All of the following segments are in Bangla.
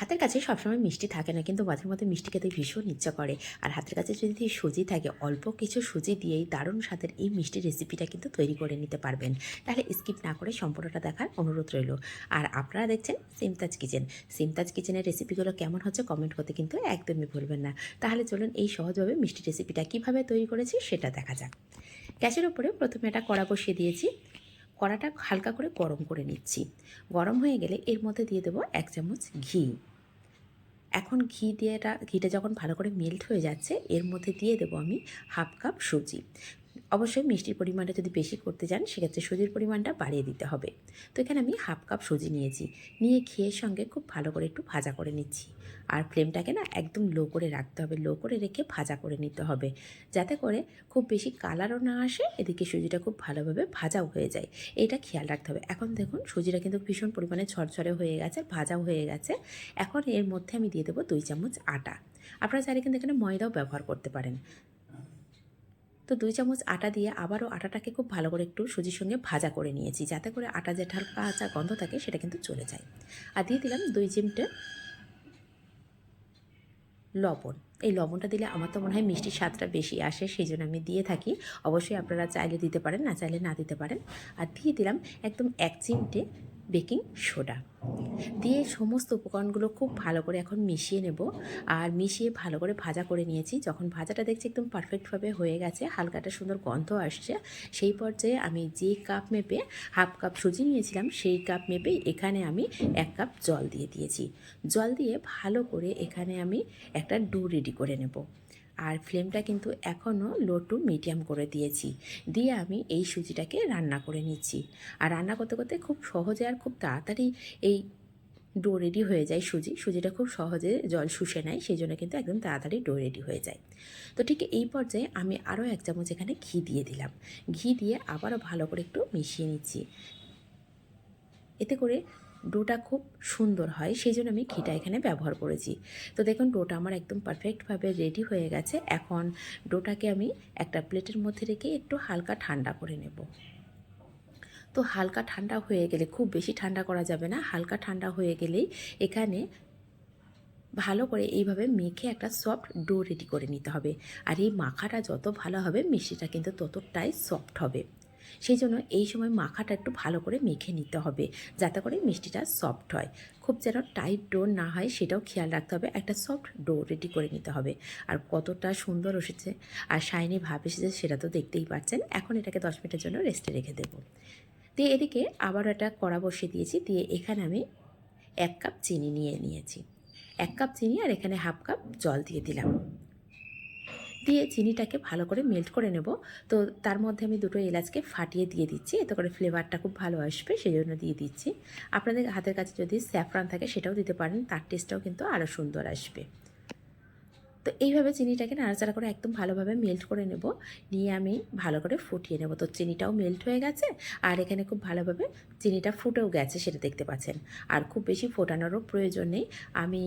হাতের কাছে সবসময় মিষ্টি থাকে না, কিন্তু মাঝে মধ্যে মিষ্টি খেতে ভীষণ ইচ্ছা করে। আর হাতের কাছে যদি সুজি থাকে, অল্প কিছু সুজি দিয়েই দারুণ স্বাদের এই মিষ্টি রেসিপিটা কিন্তু তৈরি করে নিতে পারবেন। তাহলে স্কিপ না করে সম্পূর্ণটা দেখার অনুরোধ রইল। আর আপনারা দেখছেন সিমতাজ কিচেন সিমতাজ কিচেনের রেসিপিগুলো কেমন হচ্ছে কমেন্ট করতে কিন্তু একদমই ভুলবেন না। তাহলে চলুন এই সহজভাবে মিষ্টি রেসিপিটা কীভাবে তৈরি করেছি সেটা দেখা যাক। গ্যাসের ওপরে প্রথমে একটা কড়া বসিয়ে দিয়েছি। কড়াটা হালকা করে গরম করে নিচ্ছি। গরম হয়ে গেলে এর মধ্যে দিয়ে দেবো এক চামচ ঘি। এখন ঘি দিয়ে এটা, ঘিটা যখন ভালো করে মেল্ট হয়ে যাচ্ছে, এর মধ্যে দিয়ে দেবো আমি হাফ কাপ সুজি। অবশ্যই মিষ্টির পরিমাণটা যদি বেশি করতে চান সেক্ষেত্রে সুজির পরিমাণটা বাড়িয়ে দিতে হবে। তো এখানে আমি হাফ কাপ সুজি নিয়েছি। নিয়ে ঘিয়ের সঙ্গে খুব ভালো করে একটু ভাজা করে নিচ্ছি। আর ফ্লেমটাকে না একদম লো করে রাখতে হবে। লো করে রেখে ভাজা করে নিতে হবে। যাতে করে খুব বেশি কালারও না আসে, এদিকে সুজিটা খুব ভালোভাবে ভাজাও হয়ে যায়। এটা খেয়াল রাখতে হবে। এখন দেখুন, সুজিটা কিন্তু ভীষণ পরিমাণে ঝরঝরে হয়ে গেছে, ভাজাও হয়ে গেছে। এখন এর মধ্যে আমি দিয়ে দেবো দুই চামচ আটা। আপনারা চাইলে কিন্তু এখানে ময়দাও ব্যবহার করতে পারেন। তো দুই চামচ আটা দিয়ে আবারও আটাটাকে খুব ভালো করে একটু সুজির সঙ্গে ভাজা করে নিয়েছি, যাতে করে আটা যে ঢাল কাঁচা গন্ধ থাকে সেটা কিন্তু চলে যায়। আর দিয়ে দিলাম দুই চিমটে লবণ। এই লবণটা দিলে আমার তো মনে হয় মিষ্টির স্বাদটা বেশি আসে, সেই জন্য আমি দিয়ে থাকি। অবশ্যই আপনারা চাইলে দিতে পারেন, না চাইলে না দিতে পারেন। আর দিয়ে দিলাম একদম এক চিমটে বেকিং সোডা। দিয়ে সমস্ত উপকরণগুলো খুব ভালো করে এখন মিশিয়ে নেব। আর মিশিয়ে ভালো করে ভাজা করে নিয়েছি। যখন ভাজাটা দেখছি একদম পারফেক্টভাবে হয়ে গেছে হালকাটা সুন্দর গন্ধ আসছে, সেই পর্যায়ে আমি যে কাপ মেপে হাফ কাপ সুজি নিয়েছিলাম, সেই কাপ মেপে এখানে আমি এক কাপ জল দিয়ে দিয়েছি। জল দিয়ে ভালো করে এখানে আমি একটা ডো রেডি করে নেব। আর ফ্লেমটা কিন্তু এখনও লো টু মিডিয়াম করে দিয়েছি। দিয়ে আমি এই সুজিটাকে রান্না করে নিচ্ছি। আর রান্না করতে করতে খুব সহজে আর খুব তাড়াতাড়ি এই ডো রেডি হয়ে যায় সুজি। সুজিটা খুব সহজে জল শুষে নেয়, সেই জন্য কিন্তু একদম তাড়াতাড়ি ডো রেডি হয়ে যায়। তো ঠিক এই পর্যায়ে আমি আরও এক চামচ এখানে ঘি দিয়ে দিলাম। ঘি দিয়ে আবারও ভালো করে একটু মিশিয়ে নিচ্ছি। এতে করে ডোটা খুব সুন্দর হয় সেই জন্য আমি ঘিটা এখানে ব্যবহার করেছি। তো দেখুন, ডোটা আমার একদম পারফেক্টভাবে রেডি হয়ে গেছে। এখন ডোটাকে আমি একটা প্লেটের মধ্যে রেখে একটু হালকা ঠান্ডা করে নেব। তো হালকা ঠান্ডা হয়ে গেলে, খুব বেশি ঠান্ডা করা যাবে না, হালকা ঠান্ডা হয়ে গেলেই এখানে ভালো করে এইভাবে মেখে একটা সফট ডো রেডি করে নিতে হবে। আর এই মাখাটা যত ভালো হবে, মিষ্টিটা কিন্তু ততটাই সফট হবে। সেই জন্য এই সময় মাখাটা একটু ভালো করে মেখে নিতে হবে, যাতে করে মিষ্টিটা সফট হয়। খুব যেন টাইট ডো না হয় সেটাও খেয়াল রাখতে হবে, একটা সফট ডো রেডি করে নিতে হবে। আর কতটা সুন্দর এসেছে আর শাইনি ভাব এসেছে সেটা তো দেখতেই পাচ্ছেন। এখন এটাকে দশ মিনিটের জন্য রেস্টে রেখে দেবো। দিয়ে এদিকে আবার একটা কড়া বসিয়ে দিয়েছি, দিয়ে এখানে আমি এক কাপ চিনি নিয়ে নিয়েছি। এক কাপ চিনি আর এখানে হাফ কাপ জল দিয়ে দিলাম। দিয়ে চিনিটাকে ভালো করে মেল্ট করে নেব। তো তার মধ্যে আমি দুটো এলাচকে ফাটিয়ে দিয়ে দিচ্ছি। এতে করে ফ্লেভারটা খুব ভালো আসবে সেই জন্য দিয়ে দিচ্ছি। আপনাদের হাতের কাছে যদি স্যাফরান থাকে, সেটাও দিতে পারেন। তার টেস্টটাও কিন্তু আরও সুন্দর আসবে। তো এইভাবে চিনিটাকে নাড়াচাড়া করে একদম ভালোভাবে মেল্ট করে নেব। নিয়ে আমি ভালো করে ফুটিয়ে নেব। তো চিনিটাও মেল্ট হয়ে গেছে, আর এখানে খুব ভালোভাবে চিনিটা ফুটেও গেছে, সেটা দেখতে পাচ্ছেন। আর খুব বেশি ফোটানোরও প্রয়োজন নেই। আমি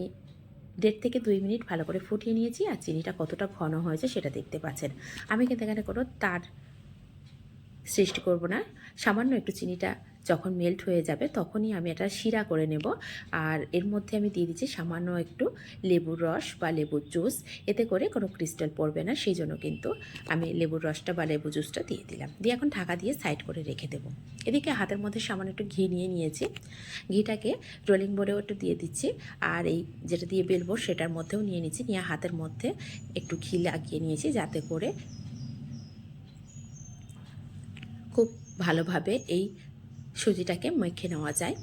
দেড় থেকে দুই মিনিট ভালো করে ফুটিয়ে নিয়েছি আর চিনিটা কতটা ঘন হয়েছে সেটা দেখতে পাচ্ছেন। আমি কিন্তু এখানে কোনো তার সৃষ্টি করব না। সামান্য একটু চিনিটা যখন মেল্ট হয়ে যাবে তখনই আমি এটা শিরা করে নেব। আর এর মধ্যে আমি দিয়ে দিচ্ছি সামান্য একটু লেবুর রস বা লেবুর জুস এতে করে কোনো ক্রিস্টাল পড়বে না, সেই জন্য কিন্তু আমি লেবুর রসটা বা লেবু জুসটা দিয়ে দিলাম। দিয়ে এখন ঢাকা দিয়ে সাইড করে রেখে দেবো। এদিকে হাতের মধ্যে সামান্য একটু ঘি নিয়ে নিয়েছি। ঘিটাকে রোলিং বোর্ডেও একটু দিয়ে দিচ্ছি। আর এই যেটা দিয়ে বেলবো সেটার মধ্যেও নিয়ে নিচ্ছি। নিয়ে হাতের মধ্যে একটু ঘি লাগিয়ে নিয়েছি যাতে করে খুব ভালোভাবে এই সুজিটাকে মেখে নেওয়া যায়।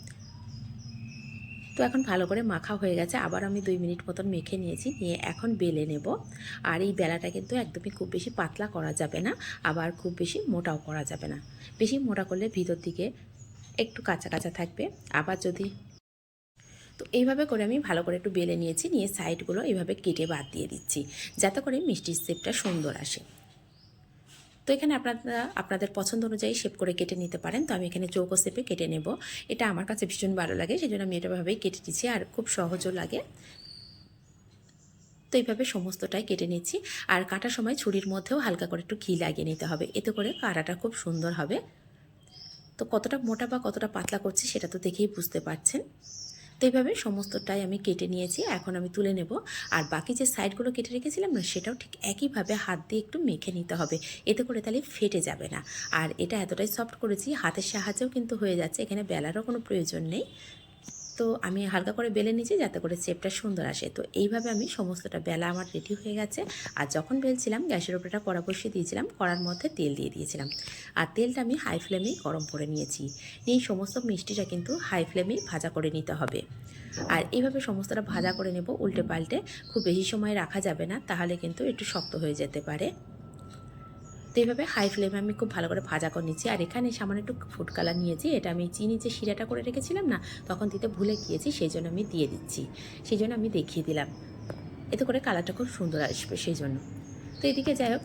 তো এখন ভালো করে মাখা হয়ে গেছে। আবার আমি দুই মিনিট মতন মেখে নিয়েছি, নিয়ে এখন বেলে নেব। আর এই বেলাটা কিন্তু একদমই খুব বেশি পাতলা করা যাবে না, আবার খুব বেশি মোটাও করা যাবে না। বেশি মোটা করলে ভিতর দিকে একটু কাঁচা কাঁচা থাকবে। আবার যদি তো এইভাবে করে আমি ভালো করে একটু বেলে নিয়েছি, নিয়ে সাইডগুলো এইভাবে কেটে বাদ দিয়ে দিচ্ছি, যাতে করে মিষ্টির শেপটা সুন্দর আসে। তো এখানে আপনারা, আপনাদের পছন্দ অনুযায়ী শেপ করে কেটে নিতে পারেন। তো আমি এখানে চৌকো শেপে কেটে নেব। এটা আমার কাছে ভীষণ ভালো লাগে সেই জন্য আমি এটাভাবেই কেটে দিচ্ছি আর খুব সহজও লাগে। তো এইভাবে সমস্তটাই কেটে নিচ্ছি, আর কাটার সময় ছুরির মধ্যেও হালকা করে একটু ঘি লাগিয়ে নিতে হবে। এতে করে কাটাটা খুব সুন্দর হবে। তো কতটা মোটা বা কতটা পাতলা করছি সেটা তো দেখেই বুঝতে পারছেন। তো এইভাবে সমস্তটাই আমি কেটে নিয়েছি, এখন আমি তুলে নেব। আর বাকি যে সাইডগুলো কেটে রেখেছিলাম না, সেটাও ঠিক একইভাবে হাত দিয়ে একটু মেখে নিতে হবে। এতে করে তাহলে ফেটে যাবে না। আর এটা এতটাই সফট করেছি, হাতের সাহায্যেও কিন্তু হয়ে যাচ্ছে, এখানে বেলারও কোনো প্রয়োজন নেই। তো আমি হালকা করে বেলে নিয়েছি যাতে করে চেপটা সুন্দর আসে। তো এইভাবে আমি সমস্তটা বেলা আমার রেডি হয়ে গেছে। আর যখন বেলছিলাম, গ্যাসের উপরে একটা কড়া বসিয়ে দিয়েছিলাম, কড়ার মধ্যে তেল দিয়ে দিয়েছিলাম। আর তেলটা আমি হাই ফ্লেমেই গরম করে নিয়েছি। এই সমস্ত মিষ্টিটা কিন্তু হাই ফ্লেমেই ভাজা করে নিতে হবে। আর এইভাবে সমস্তটা ভাজা করে নেব উল্টে পাল্টে। খুব বেশি সময় রাখা যাবে না, তাহলে কিন্তু একটু শক্ত হয়ে যেতে পারে। তো এইভাবে হাই ফ্লেমে আমি খুব ভালো করে ভাজা করে নিচ্ছি। আর এখানে সামান্য একটু ফুড কালার নিয়েছি। এটা আমি চিনি যে শিরাটা করে রেখেছিলাম না, তখন দিতে ভুলে গিয়েছি সেই জন্য আমি দিয়ে দিচ্ছি। সেই জন্য আমি দেখিয়ে দিলাম। এতে করে কালারটা খুব সুন্দর আসবে সেই জন্য তো এদিকে যাই হোক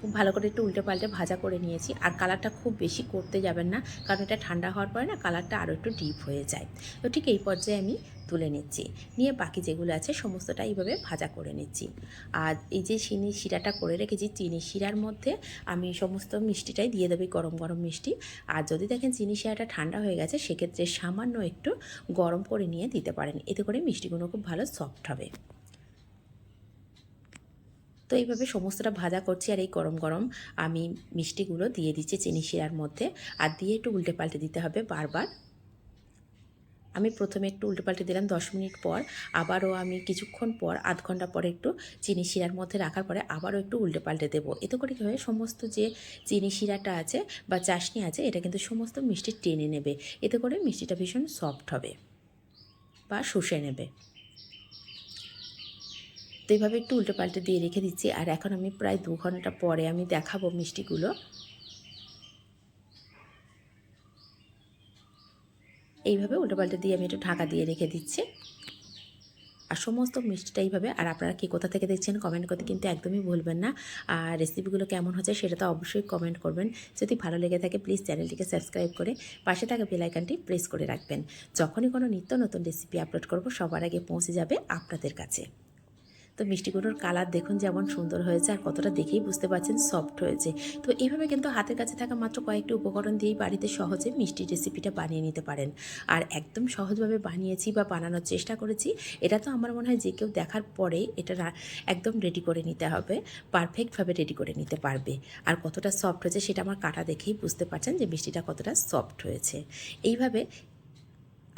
খুব ভালো করে একটু উল্টে পাল্টে ভাজা করে নিয়েছি। আর কালারটা খুব বেশি করতে যাবেন না, কারণ এটা ঠান্ডা হওয়ার পরে না কালারটা আরও একটু ডিপ হয়ে যায়। তো ঠিক এই পর্যায়ে আমি তুলে নিচ্ছি। নিয়ে বাকি যেগুলো আছে সমস্তটা এইভাবে ভাজা করে নিচ্ছি। আর এই যে চিনি শিরাটা করে রেখেছি, চিনি শিরার মধ্যে আমি সমস্ত মিষ্টিটাই দিয়ে দেবো গরম গরম মিষ্টি। আর যদি দেখেন চিনি শিরাটা ঠান্ডা হয়ে গেছে, সেক্ষেত্রে সামান্য একটু গরম করে নিয়ে দিতে পারেন। এতে করে মিষ্টিগুলো খুব ভালো সফট হবে। তো এইভাবে সমস্তটা ভাজা করছি আর এই গরম গরম আমি মিষ্টিগুলো দিয়ে দিচ্ছি চিনি শিরার মধ্যে আর দিয়ে একটু উল্টে পাল্টে দিতে হবে বারবার। আমি প্রথমে একটু উল্টে পাল্টে দিলাম দশ মিনিট পর, আবারও আমি কিছুক্ষণ পর, আধ ঘণ্টা পরে একটু চিনি শিরার মধ্যে রাখার পরে আবারও একটু উল্টে পাল্টে দেবো। এতে করে কী হয়, সমস্ত যে চিনি শিরাটা আছে বা চাশনি আছে, এটা কিন্তু সমস্ত মিষ্টি টেনে নেবে। এতে করে মিষ্টিটা ভীষণ সফট হবে বা শুষে নেবে। তো এইভাবে একটু উল্টে পাল্টে দিয়ে রেখে দিচ্ছি। আর এখন আমি প্রায় দু ঘণ্টা পরে আমি দেখাবো মিষ্টিগুলো। এইভাবে উল্টে পাল্টে দিয়ে আমি একটু ঢাকা দিয়ে রেখে দিচ্ছি। আর সমস্ত মিষ্টিটা এইভাবে, আর আপনারা কি কোথা থেকে দেখছেন কমেন্ট করতে কিন্তু একদমই ভুলবেন না। আর রেসিপিগুলো কেমন হচ্ছে সেটা তো অবশ্যই কমেন্ট করবেন। যদি ভালো লেগে থাকে প্লিজ চ্যানেলটিকে সাবস্ক্রাইব করে পাশে থাকা বেলাইকানটি প্রেস করে রাখবেন। যখনই কোনো নিত্য নতুন রেসিপি আপলোড করব, সবার আগে পৌঁছে যাবে আপনাদের কাছে। তো মিষ্টিগুলোর কালার দেখুন যেমন সুন্দর হয়েছে আর কতটা দেখেই বুঝতে পারছেন সফট হয়েছে। তো এইভাবে কিন্তু হাতের কাছে থাকা মাত্র কয়েকটি উপকরণ দিয়েই বাড়িতে সহজে মিষ্টি রেসিপিটা বানিয়ে নিতে পারেন। আর একদম সহজভাবে বানিয়েছি বা বানানোর চেষ্টা করেছি, এটা তো আমার মনে হয় যে কেউ দেখার পরে এটা একদম রেডি করে নিতে হবে পারফেক্টভাবে রেডি করে নিতে পারবে। আর কতটা সফট হয়েছে সেটা আমার কাটা দেখেই বুঝতে পারছেন যে মিষ্টিটা কতটা সফট হয়েছে। এইভাবে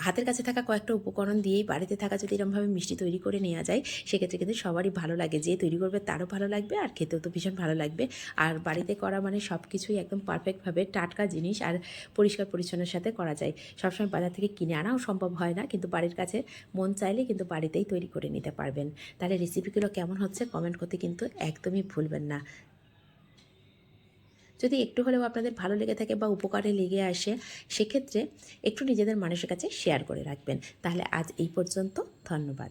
হাতের কাছে থাকা কয়েকটা উপকরণ দিয়েই বাড়িতে থাকা যদি এরকমভাবে মিষ্টি তৈরি করে নেওয়া যায়, সেক্ষেত্রে কিন্তু সবারই ভালো লাগে। যে তৈরি করবে তারও ভালো লাগবে আর খেতেও তো ভীষণ ভালো লাগবে। আর বাড়িতে করা মানে সব কিছুই একদম পারফেক্টভাবে টাটকা জিনিস আর পরিষ্কার পরিচ্ছন্নের সাথে করা যায়। সবসময় বাজার থেকে কিনে আনাও সম্ভব হয় না, কিন্তু বাড়ির কাছে মন চাইলে কিন্তু বাড়িতেই তৈরি করে নিতে পারবেন। তাহলে রেসিপিগুলো কেমন হচ্ছে কমেন্ট করতে কিন্তু একদমই ভুলবেন না। যদি একটু হলেও আপনাদের ভালো লেগে থাকে বা উপকারে লেগে আসে, সেক্ষেত্রে একটু নিজেদের মানুষের কাছে শেয়ার করে রাখবেন। তাহলে আজ এই পর্যন্ত, ধন্যবাদ।